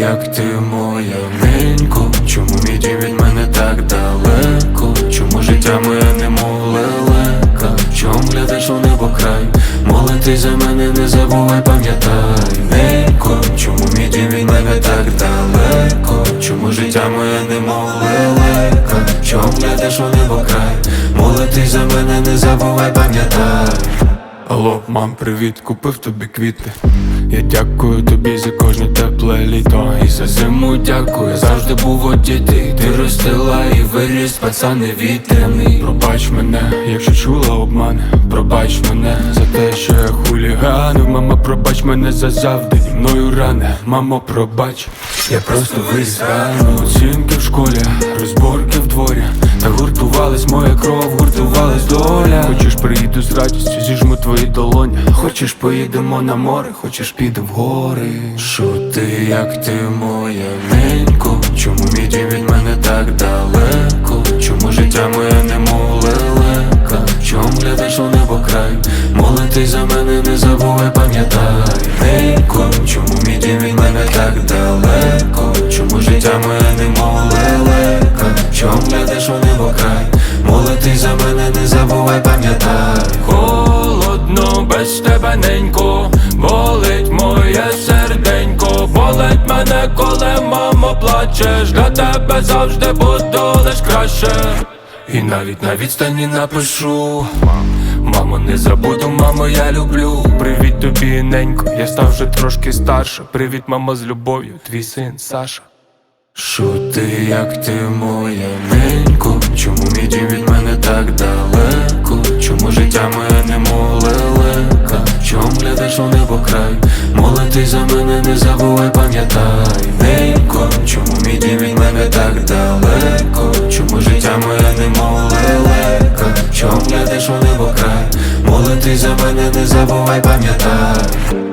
як ти моя ненько? Чому мій дім від мене так далеко? Чому життя моє немов лелека? Чом глядиш у небо край? Молитись за мене, не забувай, пам'ятай Ненько, чому мій дім від мене так далеко? Чому життя моє немов лелека? Чом глядиш у небо край? Молитись за мене, не забувай, пам'ятай Алло, мам, привіт, купив тобі квіти. Я дякую тобі за кожне тепле літо. І за зиму дякую, завжди був у діти. Ти ростила і виріс, пацан невітряний. Пробач мене, якщо чула обман. Пробач мене за те, що я хуліганив. Мама, пробач мене за завдані мною рани. Мамо, пробач, я просто виріс рано. Оцінки в школі, розборки в дворі. Та гуртувалась моя кров, приїду з радістю, зіжму твої долоні. Хочеш поїдемо на море, хочеш підемо в гори. Що ти, як ти моя ненько? Чому мій дім від мене так далеко? Чому життя моє немов лелека? Чом глядиш у небо край? Молитись за мене, не забувай, пам'ятай Ненько, чому завжди буду лиш краще. І навіть на відстані напишу Мамо, не забуду, мамо, я люблю. Привіт тобі, ненько, я став вже трошки старше. Привіт, мама, з любов'ю, твій син Саша. Що ти, як ти моя ненько? Чому мій дім від мене так далеко? Чому життя моє немов лелека? Чом глядиш у небо край? Молитись за мене, не забувай, пам'ятай Ненько, чому мій дім мене так далеко? Чому життя моє немов лелека? Чому глядиш у небо край? Молитись за мене, не забувай, пам'ятай